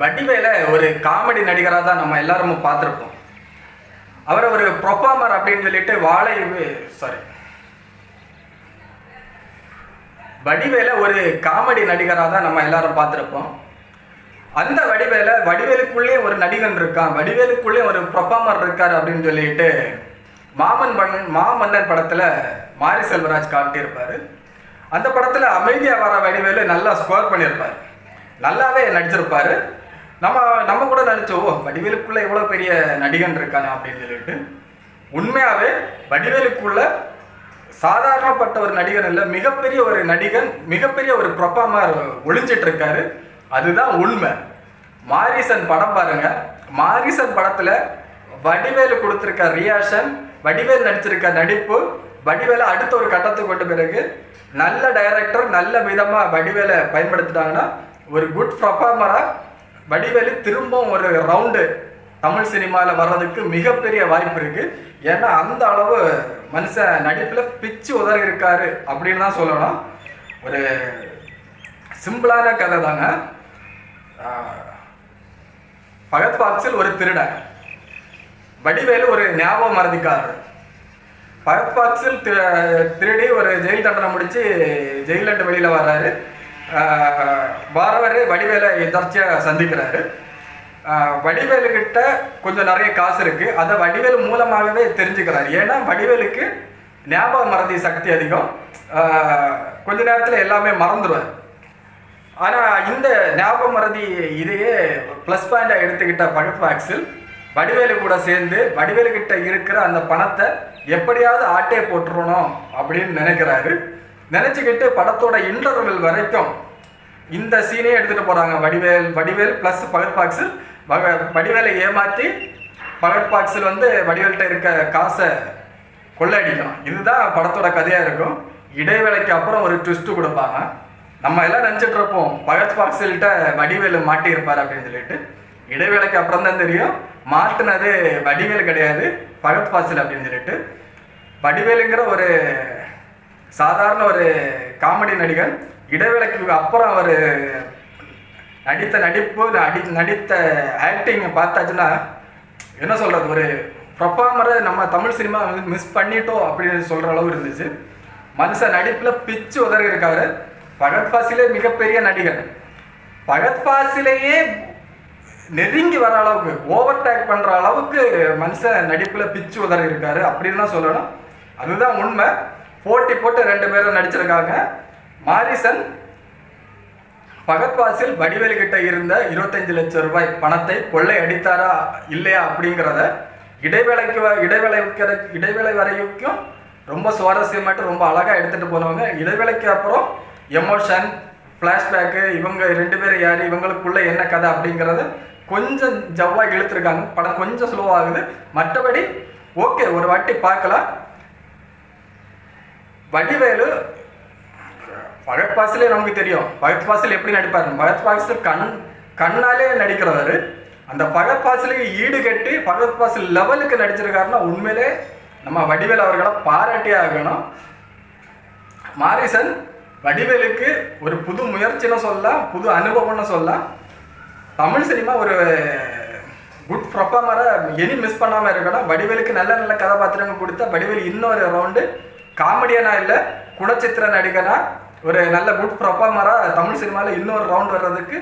வடிவேல ஒரு காமெடி நடிகராக தான் நம்ம எல்லாரும் பார்த்துருப்போம். அவரை ஒரு ப்ரொஃபார்மர் அப்படின்னு சொல்லிட்டு வாழை சாரி வடிவேல ஒரு காமெடி நடிகராக தான் நம்ம எல்லாரும் பார்த்துருப்போம். அந்த வடிவேல வடிவேலுக்குள்ளே ஒரு நடிகன் இருக்கான். வடிவேலுக்குள்ளே ஒரு ப்ரொஃபார்மர் இருக்கார் அப்படின்னு சொல்லிட்டு மாமன் பண் மாமன்னன் படத்தில் மாரி செல்வராஜ் காட்டியிருப்பார். அந்த படத்தில் அமைதியாக வர வடிவேலு நல்லா ஸ்கோர் பண்ணியிருப்பார். நல்லாவே நடிச்சிருப்பார். நம்ம நம்ம கூட நினச்சோம் ஓ வடிவேலுக்குள்ளே இவ்வளோ பெரிய நடிகன் இருக்கானே அப்படின்னு சொல்லிட்டு உண்மையாகவே வடிவேலுக்குள்ள சாதாரணப்பட்ட ஒரு நடிகன் இல்லை மிகப்பெரிய ஒரு நடிகன் மிகப்பெரிய ஒரு ப்ரொஃபார்மர் ஒளிஞ்சிட்டு இருக்காரு. அதுதான் உண்மை. மாரிசன் படம் பாருங்க. மாரிசன் படத்துல வடிவேலு கொடுத்துருக்க ரியாக்ஷன் வடிவேல் நடிச்சிருக்க நடிப்பு வடிவேலை அடுத்த ஒரு கட்டத்துக்கு கொண்டு பிறகு நல்ல டைரக்டர் நல்ல விதமாக வடிவேலை பயன்படுத்திட்டாங்கன்னா ஒரு குட் ப்ரொஃபார்மரா வடிவேலு திரும்பவும் ஒரு ரவுண்டு தமிழ் சினிமாவில் வர்றதுக்கு மிகப்பெரிய வாய்ப்பு இருக்கு. ஏன்னா அந்த அளவு மனுஷன் நடிப்பில் பிச்சு உதறி இருக்காரு அப்படின்னு தான் சொல்லணும். ஒரு சிம்பிளான கதை தாங்க. பகத் பாக்ஸில் ஒரு திருடன் வடிவேலு ஒரு ஞாபகம் மறதிக்காரர். பகத் பாக்ஸில் திருடி ஒரு ஜெயில் தண்டனை முடிச்சு ஜெயிலண்டு வெளியில் வர்றாரு. பாரவர் வடிவேலை எதர்ச்சியாக சந்திக்கிறாரு. வடிவேலுக்கிட்ட கொஞ்சம் நிறைய காசு இருக்குது அதை வடிவேலு மூலமாகவே தெரிஞ்சுக்கிறார். ஏன்னா வடிவேலுக்கு ஞாபக மறதி சக்தி அதிகம். கொஞ்ச நேரத்தில் எல்லாமே மறந்துடுவார் ஆனால் இந்த ஞாபக மறதி இதையே ப்ளஸ் பாயிண்டாக எடுத்துக்கிட்ட பகத் பாக்ஸில் வடிவேலு கூட சேர்ந்து வடிவேலுக்கிட்ட இருக்கிற அந்த பணத்தை எப்படியாவது ஆட்டே போட்டுருணும் அப்படின்னு நினைக்கிறாரு. நினச்சிக்கிட்டு படத்தோட இன்டர்வல் வரைக்கும் இந்த சீனே எடுத்துகிட்டு போகிறாங்க வடிவேல் வடிவேல் ப்ளஸ் பகத் பாக்ஸில் வக வடிவேலை ஏமாற்றி பகத் பாக்ஸில் வந்து வடிவேல்கிட்ட இருக்க காசை கொள்ளையடிக்கணும் இதுதான் படத்தோட கதையாக இருக்கும். இடைவேளைக்கு அப்புறம் ஒரு ட்விஸ்ட்டு கொடுப்பாங்க. நம்ம எல்லாம் நினச்சிட்டு இருப்போம் பகத் பாக்ஸில்கிட்ட வடிவேலு மாட்டியிருப்பார் அப்படின்னு சொல்லிட்டு. இடைவேளைக்கு அப்புறம் தான் தெரியும். மாட்டினது வடிவேல் கிடையாது பகத் பாசில் அப்படின்னு சொல்லிட்டு. வடிவேலுங்கிற ஒரு சாதாரண ஒரு காமெடி நடிகன் இடைவேளைக்கு அப்புறம் அவர் நடித்த நடிப்பு அடி நடித்த ஆக்டிங் பார்த்தாச்சுன்னா என்ன சொல்கிறது ஒரு ப்ரொஃபார்மரை நம்ம தமிழ் சினிமா வந்து மிஸ் பண்ணிட்டோம் அப்படின்னு சொல்கிற அளவு இருந்துச்சு. மனுஷன் நடிப்பில் பிச்சு உதறி இருக்காரு. பகத் பாசிலே மிகப்பெரிய நடிகர். பகத் பாசிலேயே நெருங்கி வர அளவுக்கு ஓவர் டேக் பண்ணுற அளவுக்கு மனுஷன் நடிப்பில் பிச்சு உதறி இருக்காரு அப்படின்னு தான் சொல்லணும். அதுதான் உண்மை. போட்டி போட்டு ரெண்டு பேரும் நடிச்சிருக்காங்க. மாரிசன் பகத்வாசில் வடிவேல் கிட்ட இருந்த இருபத்தஞ்சு லட்சம் ரூபாய் பணத்தை கொள்ளை அடித்தாரா இல்லையா அப்படிங்கிறத இடைவேளைக்கு இடைவேளைக்கிற இடைவேளை வரைக்கும் ரொம்ப சுவாரஸ்யமாட்டு ரொம்ப அழகாக எடுத்துகிட்டு போனவங்க. இடைவேளைக்கு அப்புறம் எமோஷன் ஃப்ளாஷ்பேக்கு இவங்க ரெண்டு பேரும் யார் இவங்களுக்குள்ளே என்ன கதை அப்படிங்கிறது கொஞ்சம் ஜவ்வாக இழுத்துருக்காங்க. படம் கொஞ்சம் ஸ்லோவாகுது மற்றபடி ஓகே ஒரு வாட்டி பார்க்கலாம். வடிவேலு பகத் பாசிலே நமக்கு தெரியும். பகத் பாசில் எப்படி நடிப்பார் பகத் பாசில் கண் கண்ணாலே நடிக்கிறவர். அந்த பகத் பாசிலுக்கு ஈடு கட்டி பகத் பாசில் லெவலுக்கு நடிச்சிருக்காருன்னா உண்மையிலே நம்ம வடிவேல் அவர்களை பாராட்டியே ஆகணும். மாரிசன் வடிவேலுக்கு ஒரு புது முயற்சின்னு சொல்லலாம் புது அனுபவம்னு சொல்லலாம். தமிழ் சினிமா ஒரு குட் ப்ரொஃபார்மரை இனி மிஸ் பண்ணாமல் இருக்கணும். வடிவேலுக்கு நல்ல நல்ல கதாபாத்திரங்கள் கொடுத்தா வடிவேல் இன்னொரு ரவுண்டு காமெடியனா இல்லை குணச்சித்திர நடிகனா? ஒரு நல்ல குட் பர்ஃபார்மராக தமிழ் சினிமாவில் இன்னொரு ரவுண்ட் வர்றதுக்கு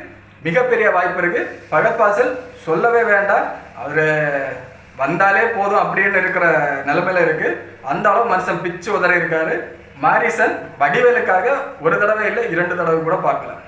மிகப்பெரிய வாய்ப்பு இருக்குது பகத் பாசல் சொல்லவே வேண்டாம். அவர் வந்தாலே போதும் அப்படின்னு இருக்கிற நிலைமையில இருக்குது அந்த அளவு மனுஷன் பிச்சு உதறி இருக்காரு மாரிசன் வடிவேலுக்காக ஒரு தடவை இல்லை இரண்டு தடவை கூட பார்க்கலாம்.